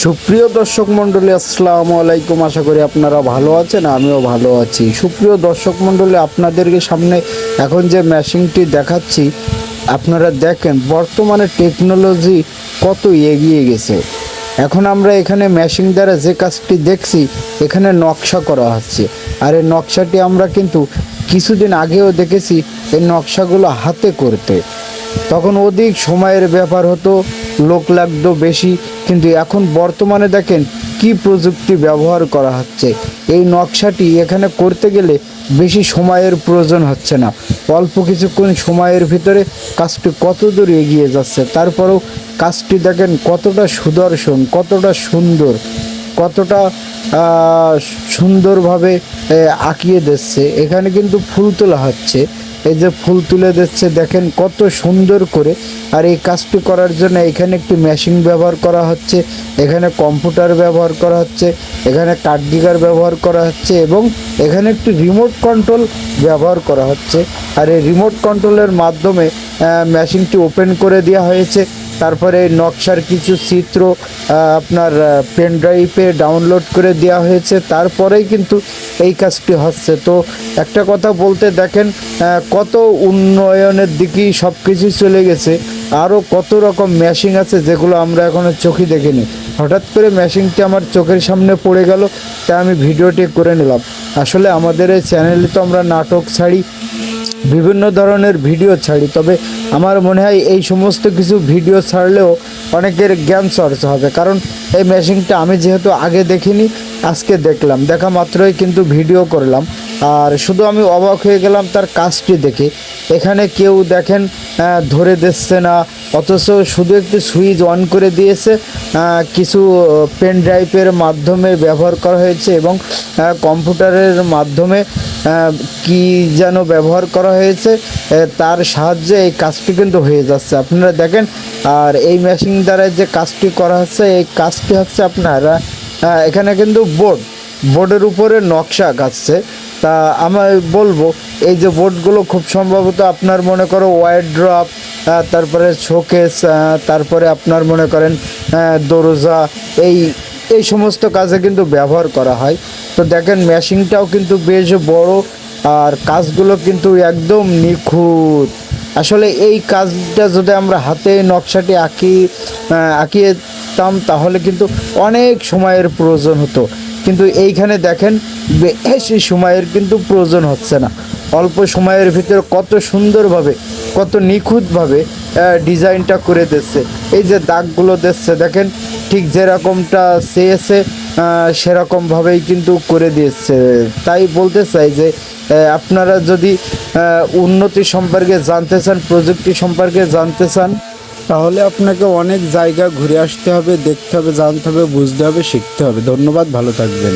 সুপ্রিয় দর্শক মণ্ডলী, আসসালামু আলাইকুম। আশা করি আপনারা ভালো আছেন, আমিও ভালো আছি। সুপ্রিয় দর্শক মণ্ডলী, আপনাদেরকে সামনে এখন যে মেশিনটি দেখাচ্ছি, আপনারা দেখেন, বর্তমানে টেকনোলজি কত এগিয়ে গেছে। এখন আমরা এখানে মেশিন দ্বারা যে কাজটি দেখছি, এখানে নকশা করা হচ্ছে। আর এই নকশাটি আমরা কিন্তু কিছুদিন আগেও দেখেছি, এই নকশাগুলো হাতে করতে। তখন অধিক সময়ের ব্যাপার হতো, লোক লাগতো বেশি। কিন্তু এখন বর্তমানে দেখেন কি প্রযুক্তি ব্যবহার করা হচ্ছে। এই নকশাটি এখানে করতে গেলে বেশি সময়ের প্রয়োজন হচ্ছে না। অল্প কিছুক্ষণ সময়ের ভিতরে কাজটি কত দূর এগিয়ে যাচ্ছে, তারপরেও কাজটি দেখেন কতটা সুদর্শন, কতটা সুন্দর, কতটা সুন্দরভাবে আঁকিয়ে দিচ্ছে। এখানে কিন্তু ফুল তোলা হচ্ছে। এই যে ফুল তুলে দিচ্ছে, দেখেন কত সুন্দর করে। আর এই কাজটি করার জন্য এখানে একটি মেশিন ব্যবহার করা হচ্ছে, এখানে কম্পিউটার ব্যবহার করা হচ্ছে, এখানে কাঠডিগার ব্যবহার করা হচ্ছে এবং এখানে একটি রিমোট কন্ট্রোল ব্যবহার করা হচ্ছে। আর এই রিমোট কন্ট্রোলের মাধ্যমে মেশিনটি ওপেন করে দেওয়া হয়েছে। তারপরে নকশার কিছু চিত্র আপনার পেন ড্রাইভে ডাউনলোড করে দেওয়া হয়েছে। তারপরেই কিন্তু এই কাজটি হচ্ছে। তো একটা কথা বলতে দেখেন কত উন্নয়নের দিকেই সব কিছুই চলে গেছে। আরও কত রকম মেশিন আছে যেগুলো আমরা এখনও চোখে দেখিনি। হঠাৎ করে মেশিনটি আমার চোখের সামনে পড়ে গেল, তাই আমি ভিডিওটি করে নিলাম। আসলে আমাদের এই চ্যানেলে তো আমরা নাটক ছাড়ি, বিভিন্ন ধরনের ভিডিও ছাড়ি, তবে আমার মনে হয় এই সমস্ত কিছু ভিডিও ছাড়লেও অনেকের জ্ঞান চর্চা হবে। কারণ এই মেশিনটা আমি যেহেতু আগে দেখিনি, আজকে দেখলাম। দেখা মাত্রই কিন্তু ভিডিও করলাম। আর শুধু আমি অবাক হয়ে গেলাম তার কাজটি দেখে। এখানে কেউ দেখেন ধরে দিচ্ছে না, অথচ শুধু একটি সুইচ অন করে দিয়েছে। কিছু পেন ড্রাইভের মাধ্যমে ব্যবহার করা হয়েছে এবং কম্পিউটারের মাধ্যমে কি যেন ব্যবহার করা হয়েছে তার সাহায্যে এই কাজটি কিন্তু হয়ে যাচ্ছে। আপনারা দেখেন, আর এই মেশিন দ্বারা যে কাজটি করা হচ্ছে, এই কাজটি হচ্ছে আপনার এখানে কিন্তু বোর্ড বোর্ডের উপরে নকশা আঁকাচ্ছে তা আমি বলব, এই যে বোর্ডগুলো খুব সম্ভবত আপনার মনে করো ওয়াইড ড্রপ তারপরে শোকেস তারপরে আপনার মনে করেন দরজা, এই এই সমস্ত কাজে কিন্তু ব্যবহার করা হয়। তো দেখেন, মেশিনটাও কিন্তু বেশ বড় আর কাজগুলো কিন্তু একদম নিখুঁত। আসলে এই কাজটা যদি আমরা হাতে নকশাটি আঁকি আঁকিয়েতাম তাহলে কিন্তু অনেক সময়ের প্রয়োজন হতো। কিন্তু এইখানে দেখেন, বেশি সময়ের কিন্তু প্রয়োজন হচ্ছে না। অল্প সময়ের ভিতরে কত সুন্দরভাবে, কত নিখুঁতভাবে ডিজাইনটা করে দিচ্ছে। এই যে দাগগুলো দিচ্ছে, দেখেন, ঠিক যেরকমটা চেয়েছে সেরকমভাবেই কিন্তু করে দিয়েছে। তাই বলতে চাই যে আপনারা যদি উন্নতি সম্পর্কে জানতে চান, প্রযুক্তি সম্পর্কে জানতে চান, তাহলে আপনাকে অনেক জায়গা ঘুরে আসতে হবে, দেখতে হবে, জানতে হবে, বুঝতে হবে, শিখতে হবে। ধন্যবাদ, ভালো থাকবেন।